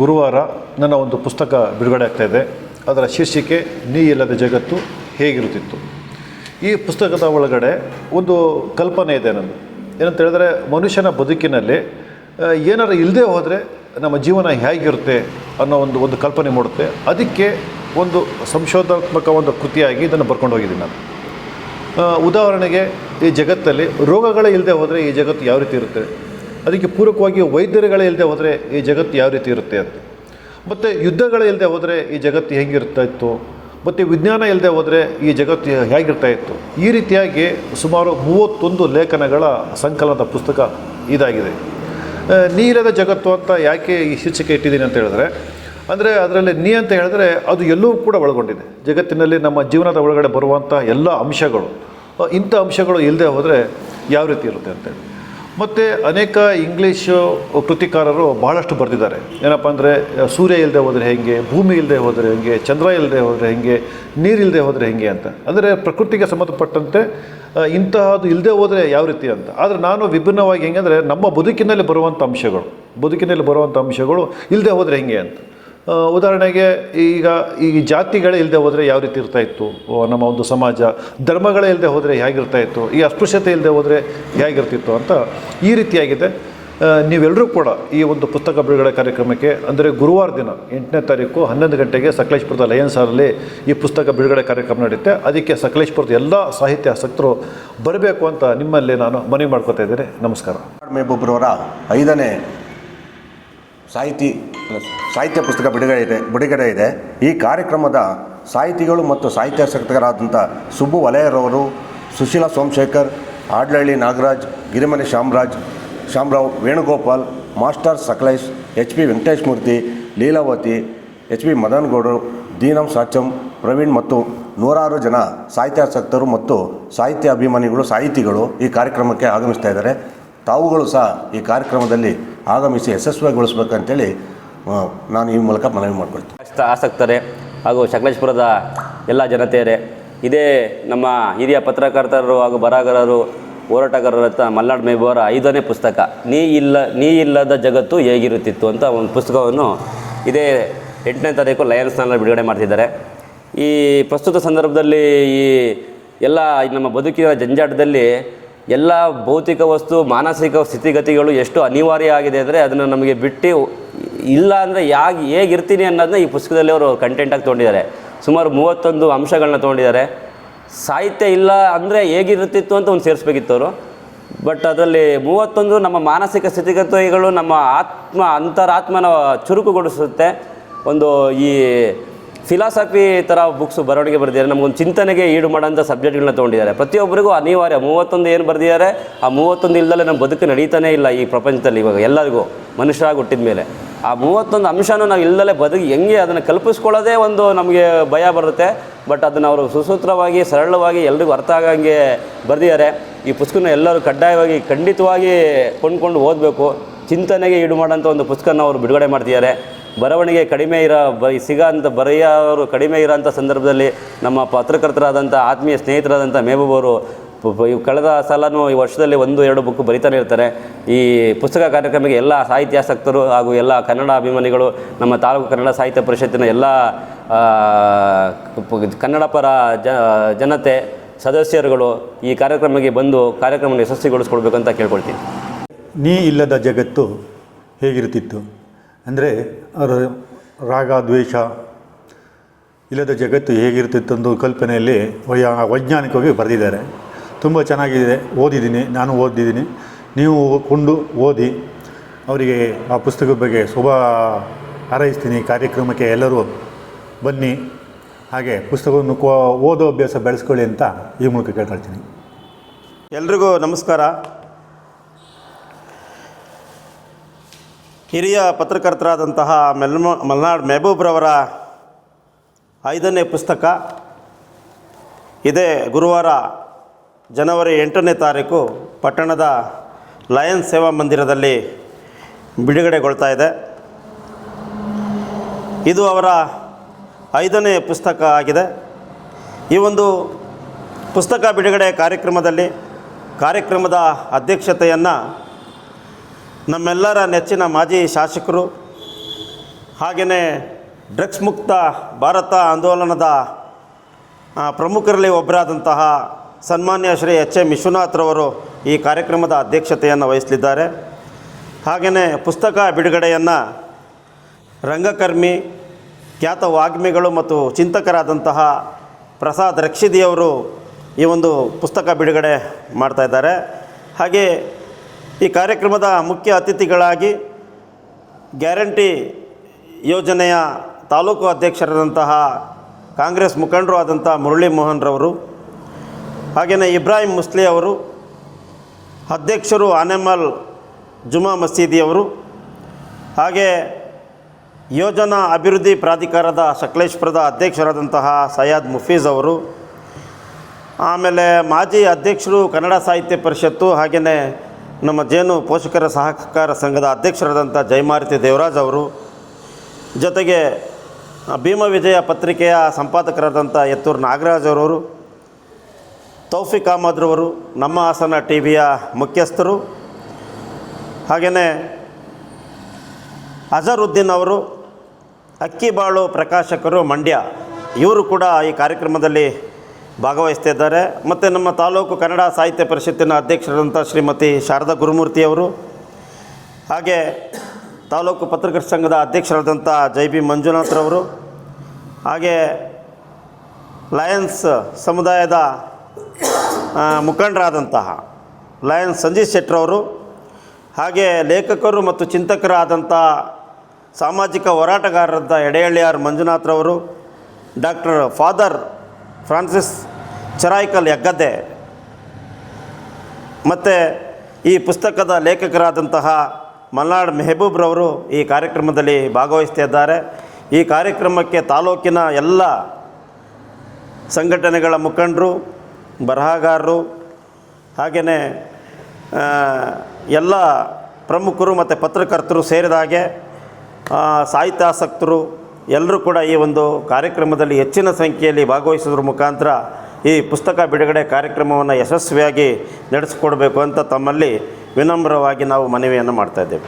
ಗುರುವಾರ ನನ್ನ ಒಂದು ಪುಸ್ತಕ ಬಿಡುಗಡೆ ಆಗ್ತಾ ಇದೆ. ಅದರ ಶೀರ್ಷಿಕೆ, ನೀ ಇಲ್ಲದ ಜಗತ್ತು ಹೇಗಿರುತ್ತಿತ್ತು? ಈ ಪುಸ್ತಕದ ಒಳಗಡೆ ಒಂದು ಕಲ್ಪನೆ ಇದೆ ನಂದು ಏನಂತ ಹೇಳಿದ್ರೆ, ಮನುಷ್ಯನ ಬದುಕಿನಲ್ಲಿ ಏನಾರು ಇಲ್ಲದೆ ಹೋದರೆ ನಮ್ಮ ಜೀವನ ಹೇಗಿರುತ್ತೆ ಅನ್ನೋ ಒಂದು ಒಂದು ಕಲ್ಪನೆ ಮೂಡುತ್ತೆ. ಅದಕ್ಕೆ ಒಂದು ಸಂಶೋಧನಾತ್ಮಕ ಒಂದು ಕೃತಿಯಾಗಿ ಇದನ್ನು ಬರ್ಕೊಂಡು ಹೋಗಿದ್ದೀನಿ ನಾನು. ಉದಾಹರಣೆಗೆ, ಈ ಜಗತ್ತಲ್ಲಿ ರೋಗಗಳೇ ಇಲ್ಲದೆ ಹೋದರೆ ಈ ಜಗತ್ತು ಯಾವ ರೀತಿ ಇರುತ್ತೆ? ಅದಕ್ಕೆ ಪೂರಕವಾಗಿ ವೈದ್ಯರುಗಳೇ ಇಲ್ಲದೆ ಹೋದರೆ ಈ ಜಗತ್ತು ಯಾವ ರೀತಿ ಇರುತ್ತೆ ಅಂತ. ಮತ್ತು ಯುದ್ಧಗಳೇ ಇಲ್ಲದೆ ಹೋದರೆ ಈ ಜಗತ್ತು ಹೇಗಿರ್ತಾ ಇತ್ತು? ಮತ್ತು ವಿಜ್ಞಾನ ಇಲ್ಲದೆ ಹೋದರೆ ಈ ಜಗತ್ತು ಹೇಗಿರ್ತಾ ಇತ್ತು? ಈ ರೀತಿಯಾಗಿ ಸುಮಾರು ಮೂವತ್ತೊಂದು ಲೇಖನಗಳ ಸಂಕಲನದ ಪುಸ್ತಕ ಇದಾಗಿದೆ. ನೀರದ ಜಗತ್ತು ಅಂತ ಯಾಕೆ ಈ ಶೀರ್ಷಿಕೆ ಇಟ್ಟಿದ್ದೀನಿ ಅಂತ ಹೇಳಿದ್ರೆ, ಅಂದರೆ ಅದರಲ್ಲಿ ನೀ ಅಂತ ಹೇಳಿದ್ರೆ ಅದು ಎಲ್ಲವೂ ಕೂಡ ಒಳಗೊಂಡಿದೆ. ಜಗತ್ತಿನಲ್ಲಿ ನಮ್ಮ ಜೀವನದ ಒಳಗಡೆ ಬರುವಂಥ ಎಲ್ಲ ಅಂಶಗಳು ಇಂಥ ಅಂಶಗಳು ಇಲ್ಲದೆ ಹೋದರೆ ಯಾವ ರೀತಿ ಇರುತ್ತೆ ಅಂತೇಳಿ ಮತ್ತು ಅನೇಕ ಇಂಗ್ಲೀಷ್ ಕೃತಿಕಾರರು ಬಹಳಷ್ಟು ಬರೆದಿದ್ದಾರೆ. ಏನಪ್ಪ ಅಂದರೆ, ಸೂರ್ಯ ಇಲ್ಲದೆ ಹೋದರೆ ಹೇಗೆ, ಭೂಮಿ ಇಲ್ಲದೆ ಹೋದರೆ ಹೇಗೆ, ಚಂದ್ರ ಇಲ್ಲದೆ ಹೋದರೆ ಹೇಗೆ ನೀರಿಲ್ಲದೆ ಹೋದರೆ ಹೇಗೆ ಅಂತ. ಅಂದರೆ ಪ್ರಕೃತಿಗೆ ಸಂಬಂಧಪಟ್ಟಂತೆ ಇಂತಹದ್ದು ಇಲ್ಲದೆ ಹೋದರೆ ಯಾವ ರೀತಿ ಅಂತ. ಆದರೆ ನಾನು ವಿಭಿನ್ನವಾಗಿ ಹೆಂಗೆ ಅಂದರೆ ನಮ್ಮ ಬದುಕಿನಲ್ಲಿ ಬರುವಂಥ ಅಂಶಗಳು, ಬದುಕಿನಲ್ಲಿ ಬರುವಂಥ ಅಂಶಗಳು ಇಲ್ಲದೆ ಹೋದರೆ ಹೆಂಗೆ ಅಂತ. ಉದಾಹರಣೆಗೆ ಈಗ ಈ ಜಾತಿಗಳೇ ಇಲ್ಲದೆ ಹೋದರೆ ಯಾವ ರೀತಿ ಇರ್ತಾ ಇತ್ತು? ನಮ್ಮ ಒಂದು ಸಮಾಜ, ಧರ್ಮಗಳೇ ಇಲ್ಲದೆ ಹೋದರೆ ಹೇಗಿರ್ತಾ ಇತ್ತು? ಈ ಅಸ್ಪೃಶ್ಯತೆ ಇಲ್ಲದೆ ಹೋದರೆ ಹೇಗಿರ್ತಿತ್ತು ಅಂತ ಈ ರೀತಿಯಾಗಿದೆ. ನೀವೆಲ್ಲರೂ ಕೂಡ ಈ ಒಂದು ಪುಸ್ತಕ ಬಿಡುಗಡೆ ಕಾರ್ಯಕ್ರಮಕ್ಕೆ, ಅಂದರೆ ಗುರುವಾರ ದಿನ, ಎಂಟನೇ ತಾರೀಕು ಹನ್ನೊಂದು ಗಂಟೆಗೆ ಸಕಲೇಶ್ಪುರದ ಲಯನ್ಸ್ ಹಾಲಲ್ಲಿ ಈ ಪುಸ್ತಕ ಬಿಡುಗಡೆ ಕಾರ್ಯಕ್ರಮ ನಡೆಯುತ್ತೆ. ಅದಕ್ಕೆ ಸಕಲೇಶ್ಪುರದ ಎಲ್ಲ ಸಾಹಿತ್ಯ ಆಸಕ್ತರು ಬರಬೇಕು ಅಂತ ನಿಮ್ಮಲ್ಲಿ ನಾನು ಮನವಿ ಮಾಡ್ಕೋತಾ ಇದ್ದೇನೆ. ನಮಸ್ಕಾರ. ಮೆಹಬೂಬ್ರವರ ಐದನೇ ಸಾಹಿತಿ ಸಾಹಿತ್ಯ ಪುಸ್ತಕ ಬಿಡುಗಡೆ ಇದೆ ಬಿಡುಗಡೆ ಇದೆ. ಈ ಕಾರ್ಯಕ್ರಮದ ಸಾಹಿತಿಗಳು ಮತ್ತು ಸಾಹಿತ್ಯಾಸಕ್ತರಾದಂಥ Subbu ವಲಯರವರು, Sushila Somashekar Adlahalli Nagaraj, Girimane Shyamaraj, Shyamarao Venugopal, master Sakalesh, H P Venkatesh Murthy, Leelavathi, H P ಮದನ್ಗೌಡರು, ದೀನಂ ಸಾಚಂ, Praveen ಮತ್ತು ನೂರಾರು ಜನ ಸಾಹಿತ್ಯಾಸಕ್ತರು ಮತ್ತು ಸಾಹಿತ್ಯ ಅಭಿಮಾನಿಗಳು, ಸಾಹಿತಿಗಳು ಈ ಕಾರ್ಯಕ್ರಮಕ್ಕೆ ಆಗಮಿಸ್ತಾ ಇದ್ದಾರೆ. ತಾವುಗಳು ಸಹ ಈ ಕಾರ್ಯಕ್ರಮದಲ್ಲಿ ಆಗಮಿಸಿ ಯಶಸ್ವಿಗೊಳಿಸ್ಬೇಕಂತೇಳಿ ನಾನು ಈ ಮೂಲಕ ಮನವಿ ಮಾಡ್ಕೊಳ್ತೀನಿ. ಆಸಕ್ತರೇ ಹಾಗೂ ಸಕಲೇಶ್ಪುರದ ಎಲ್ಲ ಜನತೆಯರೇ, ಇದೇ ನಮ್ಮ ಹಿರಿಯ ಪತ್ರಕರ್ತರು ಹಾಗೂ ಬರಹಗಾರರು, ಹೋರಾಟಗಾರರ ಮಲ್ನಾಡ್ ಮೇಬುವರ ಐದನೇ ಪುಸ್ತಕ, ನೀ ಇಲ್ಲ, ನೀ ಇಲ್ಲದ ಜಗತ್ತು ಹೇಗಿರುತ್ತಿತ್ತು ಅಂತ ಒಂದು ಪುಸ್ತಕವನ್ನು ಇದೇ ಎಂಟನೇ ತಾರೀಕು ಲಯನ್ಸ್ನಲ್ಲಿ ಬಿಡುಗಡೆ ಮಾಡ್ತಿದ್ದಾರೆ. ಈ ಪ್ರಸ್ತುತ ಸಂದರ್ಭದಲ್ಲಿ ಈ ಎಲ್ಲ ನಮ್ಮ ಬದುಕಿನ ಜಂಜಾಟದಲ್ಲಿ ಎಲ್ಲ ಭೌತಿಕ ವಸ್ತು, ಮಾನಸಿಕ ಸ್ಥಿತಿಗತಿಗಳು ಎಷ್ಟು ಅನಿವಾರ್ಯ ಆಗಿದೆ ಅಂದರೆ ಅದನ್ನು ನಮಗೆ ಬಿಟ್ಟು ಇಲ್ಲ ಅಂದರೆ ಯಾಕೆ ಹೇಗಿರ್ತೀನಿ ಅನ್ನೋದನ್ನ ಈ ಪುಸ್ತಕದಲ್ಲಿ ಅವರು ಕಂಟೆಂಟಾಗಿ ತೊಗೊಂಡಿದ್ದಾರೆ. ಸುಮಾರು ಮೂವತ್ತೊಂದು ಅಂಶಗಳನ್ನ ತೊಗೊಂಡಿದ್ದಾರೆ. ಸಾಹಿತ್ಯ ಇಲ್ಲ ಅಂದರೆ ಹೇಗಿರುತ್ತಿತ್ತು ಅಂತ ಒಂದು ಸೇರಿಸ್ಬೇಕಿತ್ತು ಅವರು. ಬಟ್ ಅದರಲ್ಲಿ ಮೂವತ್ತೊಂದು ನಮ್ಮ ಮಾನಸಿಕ ಸ್ಥಿತಿಗತಿಗಳು ನಮ್ಮ ಆತ್ಮ, ಅಂತರಾತ್ಮನ ಚುರುಕುಗೊಳಿಸುತ್ತೆ. ಒಂದು ಈ ಫಿಲಾಸಫಿ ಥರ ಬುಕ್ಸ್ ಬರವಣಿಗೆ ಬರೆದಿದ್ದಾರೆ. ನಮಗೊಂದು ಚಿಂತನೆಗೆ ಈಡು ಮಾಡೋಂಥ ಸಬ್ಜೆಕ್ಟ್ಗಳನ್ನ ತೊಗೊಂಡಿದ್ದಾರೆ. ಪ್ರತಿಯೊಬ್ಬರಿಗೂ ಅನಿವಾರ್ಯ ಮೂವತ್ತೊಂದು ಏನು ಬರೆದಿದ್ದಾರೆ, ಆ ಮೂವತ್ತೊಂದು ಇಲ್ದಲೆ ನಮ್ಮ ಬದುಕು ನಡೀತಾನೇ ಇಲ್ಲ ಈ ಪ್ರಪಂಚದಲ್ಲಿ ಇವಾಗ ಎಲ್ಲರಿಗೂ, ಮನುಷ್ಯರಾಗಿ ಹುಟ್ಟಿದ ಮೇಲೆ. ಆ ಮೂವತ್ತೊಂದು ಅಂಶನೂ ನಾವು ಇಲ್ದಲೆ ಬದುಕಿ ಹೆಂಗೆ ಅದನ್ನು ಕಲ್ಪಿಸ್ಕೊಳ್ಳೋದೇ ಒಂದು ನಮಗೆ ಭಯ ಬರುತ್ತೆ. ಬಟ್ ಅದನ್ನು ಅವರು ಸುಸೂತ್ರವಾಗಿ, ಸರಳವಾಗಿ ಎಲ್ರಿಗೂ ಅರ್ಥ ಆಗಂಗೆ ಬರೆದಿದ್ದಾರೆ. ಈ ಪುಸ್ತಕನ ಎಲ್ಲರೂ ಕಡ್ಡಾಯವಾಗಿ, ಖಂಡಿತವಾಗಿ ಕೊಂಡ್ಕೊಂಡು ಓದಬೇಕು. ಚಿಂತನೆಗೆ ಈಡು ಮಾಡೋಂಥ ಒಂದು ಪುಸ್ತಕನ ಅವರು ಬಿಡುಗಡೆ ಮಾಡ್ತಿದ್ದಾರೆ. ಬರವಣಿಗೆ ಕಡಿಮೆ ಇರೋ, ಬ, ಸಿಗೋ ಅಂಥ ಬರೆಯೋರು ಕಡಿಮೆ ಇರೋಂಥ ಸಂದರ್ಭದಲ್ಲಿ ನಮ್ಮ ಪತ್ರಕರ್ತರಾದಂಥ, ಆತ್ಮೀಯ ಸ್ನೇಹಿತರಾದಂಥ ಮೇಬೂಬ್ ಅವರು ಕಳೆದ ಸಲನೂ ಈ ವರ್ಷದಲ್ಲಿ ಒಂದು, ಎರಡು ಬುಕ್ ಬರಿತಾನೆ ಇರ್ತಾರೆ. ಈ ಪುಸ್ತಕ ಕಾರ್ಯಕ್ರಮಕ್ಕೆ ಎಲ್ಲ ಸಾಹಿತ್ಯಾಸಕ್ತರು ಹಾಗೂ ಎಲ್ಲ ಕನ್ನಡ ಅಭಿಮಾನಿಗಳು, ನಮ್ಮ ತಾಲೂಕು ಕನ್ನಡ ಸಾಹಿತ್ಯ ಪರಿಷತ್ತಿನ ಎಲ್ಲ ಕನ್ನಡ ಪರ ಜನತೆ, ಸದಸ್ಯರುಗಳು ಈ ಕಾರ್ಯಕ್ರಮಕ್ಕೆ ಬಂದು ಕಾರ್ಯಕ್ರಮವನ್ನು ಯಶಸ್ವಿಗೊಳಿಸ್ಕೊಳ್ಬೇಕಂತ ಕೇಳ್ಕೊಳ್ತೀನಿ. ನೀ ಇಲ್ಲದ ಜಗತ್ತು ಹೇಗಿರುತ್ತಿತ್ತು? ಅಂದರೆ ರಾಗ, ದ್ವೇಷ ಇಲ್ಲದ ಜಗತ್ತು ಹೇಗಿರುತ್ತಿತ್ತು ಅನ್ನೋ ಕಲ್ಪನೆಯಲ್ಲಿ ವೈ- ವೈಜ್ಞಾನಿಕವಾಗಿ ಬರೆದಿದ್ದಾರೆ. ತುಂಬ ಚೆನ್ನಾಗಿದೆ. ಓದಿದ್ದೀನಿ. ನಾನು ಓದಿದ್ದೀನಿ. ನೀವು ಕೊಂಡು ಓದಿ. ಅವರಿಗೆ ಆ ಪುಸ್ತಕದ ಬಗ್ಗೆ ಶುಭ ಹಾರೈಸ್ತೀನಿ. ಕಾರ್ಯಕ್ರಮಕ್ಕೆ ಎಲ್ಲರೂ ಬನ್ನಿ. ಹಾಗೆ ಪುಸ್ತಕವನ್ನು ಓದೋ ಅಭ್ಯಾಸ ಬೆಳೆಸ್ಕೊಳ್ಳಿ ಅಂತ ಈ ಮೂಲಕ ಕೇಳ್ಕೊಳ್ತೀನಿ ಎಲ್ರಿಗೂ ನಮಸ್ಕಾರ. ಹಿರಿಯ ಪತ್ರಕರ್ತರಾದಂತಹ ಮೆಲ್ಮ, ಮಲ್ನಾಡ್ ಮೆಹಬೂಬ್ರವರ ಐದನೇ ಪುಸ್ತಕ. ಇದೇ ಗುರುವಾರ ಜನವರಿ ಎಂಟನೇ ತಾರೀಕು ಪಟ್ಟಣದ ಲಯನ್ ಸೇವಾ ಮಂದಿರದಲ್ಲಿ ಬಿಡುಗಡೆಗೊಳ್ತಾ ಇದೆ. ಇದು ಅವರ ಐದನೇ ಪುಸ್ತಕ ಆಗಿದೆ. ಈ ಒಂದು ಪುಸ್ತಕ ಬಿಡುಗಡೆ ಕಾರ್ಯಕ್ರಮದಲ್ಲಿ ಕಾರ್ಯಕ್ರಮದ ಅಧ್ಯಕ್ಷತೆಯನ್ನು ನಮ್ಮೆಲ್ಲರ ನೆಚ್ಚಿನ ಮಾಜಿ ಶಾಸಕರು ಹಾಗೆಯೇ ಡ್ರಗ್ಸ್ ಮುಕ್ತ ಭಾರತ ಆಂದೋಲನದ ಪ್ರಮುಖರಲ್ಲಿ ಒಬ್ಬರಾದಂತಹ ಸನ್ಮಾನ್ಯ ಶ್ರೀ ಎಚ್ ಎ ವಿಶ್ವನಾಥ್ರವರು ಈ ಕಾರ್ಯಕ್ರಮದ ಅಧ್ಯಕ್ಷತೆಯನ್ನು ವಹಿಸಲಿದ್ದಾರೆ. ಹಾಗೆಯೇ ಪುಸ್ತಕ ಬಿಡುಗಡೆಯನ್ನು ರಂಗಕರ್ಮಿ, ಖ್ಯಾತ ವಾಗ್ಮಿಗಳು ಮತ್ತು ಚಿಂತಕರಾದಂತಹ ಪ್ರಸಾದ್ ರಕ್ಷಿದಿಯವರು ಈ ಒಂದು ಪುಸ್ತಕ ಬಿಡುಗಡೆ ಮಾಡ್ತಾ ಇದ್ದಾರೆ. ಹಾಗೆ ಈ ಕಾರ್ಯಕ್ರಮದ ಮುಖ್ಯ ಅತಿಥಿಗಳಾಗಿ ಗ್ಯಾರಂಟಿ ಯೋಜನೆಯ ತಾಲೂಕು ಅಧ್ಯಕ್ಷರಾದಂತಹ ಕಾಂಗ್ರೆಸ್ ಮುಖಂಡರು ಆದಂಥ ಮುರಳಿ ಮೋಹನ್ ರವರು ಹಾಗೆಯೇ ಇಬ್ರಾಹಿಂ ಮುಸ್ಲಿ ಅವರು, ಅಧ್ಯಕ್ಷರು ಆನೆಮಲ್ ಜುಮಾ ಮಸೀದಿಯವರು ಹಾಗೆ ಯೋಜನಾ ಅಭಿವೃದ್ಧಿ ಪ್ರಾಧಿಕಾರದ ಸಕಲೇಶ್ಪುರದ ಅಧ್ಯಕ್ಷರಾದಂತಹ ಸಯ್ಯದ್ ಮುಫೀಜ್ ಅವರು, ಆಮೇಲೆ ಮಾಜಿ ಅಧ್ಯಕ್ಷರು ಕನ್ನಡ ಸಾಹಿತ್ಯ ಪರಿಷತ್ತು ಹಾಗೆಯೇ ನಮ್ಮ ಜೇನು ಪೋಷಕರ ಸಹಕಾರ ಸಂಘದ ಅಧ್ಯಕ್ಷರಾದಂಥ ಜಯಮಾರುತಿ ದೇವರಾಜ್ ಅವರು, ಜೊತೆಗೆ ಭೀಮ ವಿಜಯ ಪತ್ರಿಕೆಯ ಸಂಪಾದಕರಾದಂಥ ಎತ್ತೂರು ನಾಗರಾಜ್ ಅವರವರು, ತೌಫಿಕ್ ಅಹಮದ್ರವರು ನಮ್ಮ ಹಾಸನ ಟಿ ವಿಯ ಮುಖ್ಯಸ್ಥರು, ಹಾಗೆಯೇ ಅಜರುದ್ದೀನ್ ಅವರು ಅಕ್ಕಿಬಾಳು ಪ್ರಕಾಶಕರು, ಮಂಡ್ಯ, ಇವರು ಕೂಡ ಈ ಕಾರ್ಯಕ್ರಮದಲ್ಲಿ ಭಾಗವಹಿಸ್ತಿದ್ದಾರೆ. ಮತ್ತು ನಮ್ಮ ತಾಲೂಕು ಕನ್ನಡ ಸಾಹಿತ್ಯ ಪರಿಷತ್ತಿನ ಅಧ್ಯಕ್ಷರಾದಂಥ ಶ್ರೀಮತಿ ಶಾರದಾ ಗುರುಮೂರ್ತಿಯವರು ಹಾಗೆ ತಾಲೂಕು ಪತ್ರಕರ್ತ ಸಂಘದ ಅಧ್ಯಕ್ಷರಾದಂಥ ಜೈ ಬಿ ಮಂಜುನಾಥ್ರವರು ಹಾಗೆ ಲಯನ್ಸ್ ಸಮುದಾಯದ ಮುಖಂಡರಾದಂತಹ ಲಯನ್ಸ್ ಸಂಜೀತ್ ಶೆಟ್ರವರು ಹಾಗೆ ಲೇಖಕರು ಮತ್ತು ಚಿಂತಕರಾದಂಥ ಸಾಮಾಜಿಕ ಹೋರಾಟಗಾರರಂಥ Edehalliyar ಮಂಜುನಾಥ್ರವರು doctor father Francis Charaikal Heggadde ಮತ್ತು ಈ ಪುಸ್ತಕದ ಲೇಖಕರಾದಂತಹ ಮಲ್ನಾಡ್ ಮೆಹಬೂಬ್ರವರು ಈ ಕಾರ್ಯಕ್ರಮದಲ್ಲಿ ಭಾಗವಹಿಸ್ತಿದ್ದಾರೆ. ಈ ಕಾರ್ಯಕ್ರಮಕ್ಕೆ ತಾಲೂಕಿನ ಎಲ್ಲ ಸಂಘಟನೆಗಳ ಮುಖಂಡರು, ಬರಹಗಾರರು ಹಾಗೆಯೇ ಎಲ್ಲ ಪ್ರಮುಖರು ಮತ್ತು ಪತ್ರಕರ್ತರು ಸೇರಿದ ಹಾಗೆ ಸಾಹಿತ್ಯಾಸಕ್ತರು ಎಲ್ಲರೂ ಕೂಡ ಈ ಒಂದು ಕಾರ್ಯಕ್ರಮದಲ್ಲಿ ಹೆಚ್ಚಿನ ಸಂಖ್ಯೆಯಲ್ಲಿ ಭಾಗವಹಿಸೋದ್ರ ಮುಖಾಂತರ ಈ ಪುಸ್ತಕ ಬಿಡುಗಡೆ ಕಾರ್ಯಕ್ರಮವನ್ನು ಯಶಸ್ವಿಯಾಗಿ ನಡೆಸಿಕೊಡ್ಬೇಕು ಅಂತ ತಮ್ಮಲ್ಲಿ ವಿನಮ್ರವಾಗಿ ನಾವು ಮನವಿಯನ್ನು ಮಾಡ್ತಾ ಇದ್ದೇವೆ.